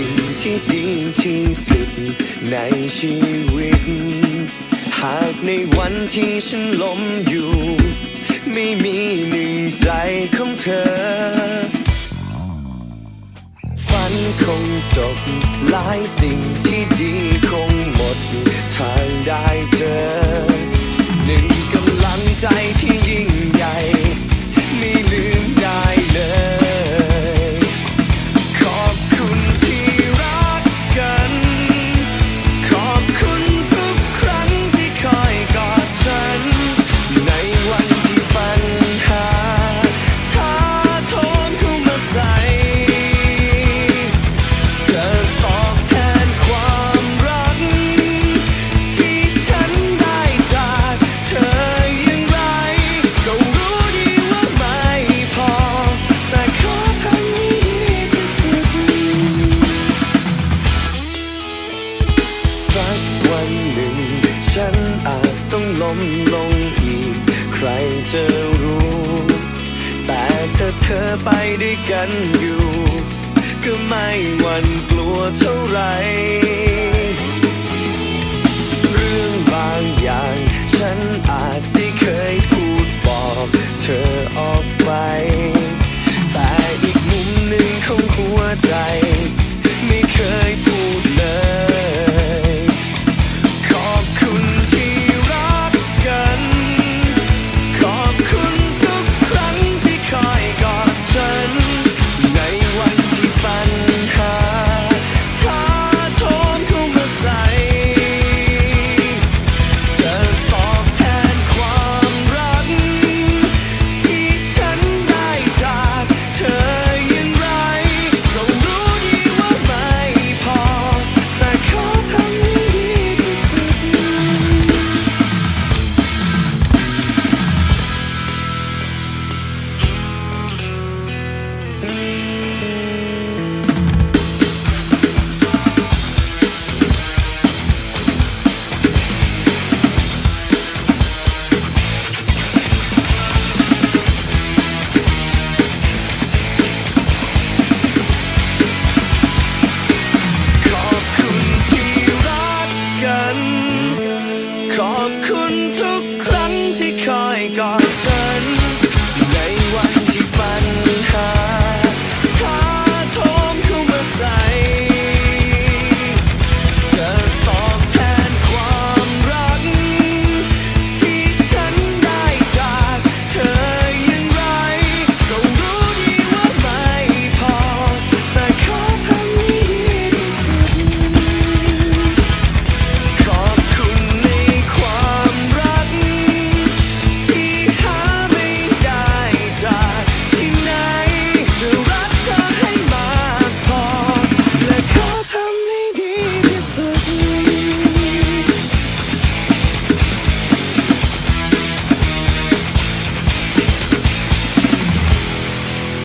สิ่งที่ดีที่สุดในชีวิต หากในวันที่ฉันล้มอยู่ ไม่มีหนึ่งใจของเธอ ฝันคงจบหลายสิ่งที่ดีคง เธอรู้ แต่ถ้าเธอไปด้วยกันอยู่ ก็ไม่หวั่นกลัวเท่าไรเรื่องบางอย่าง ฉันอาจได้เคยพูดบอกเธอออกไป แต่อีกมุมหนึ่งของหัวใจ Música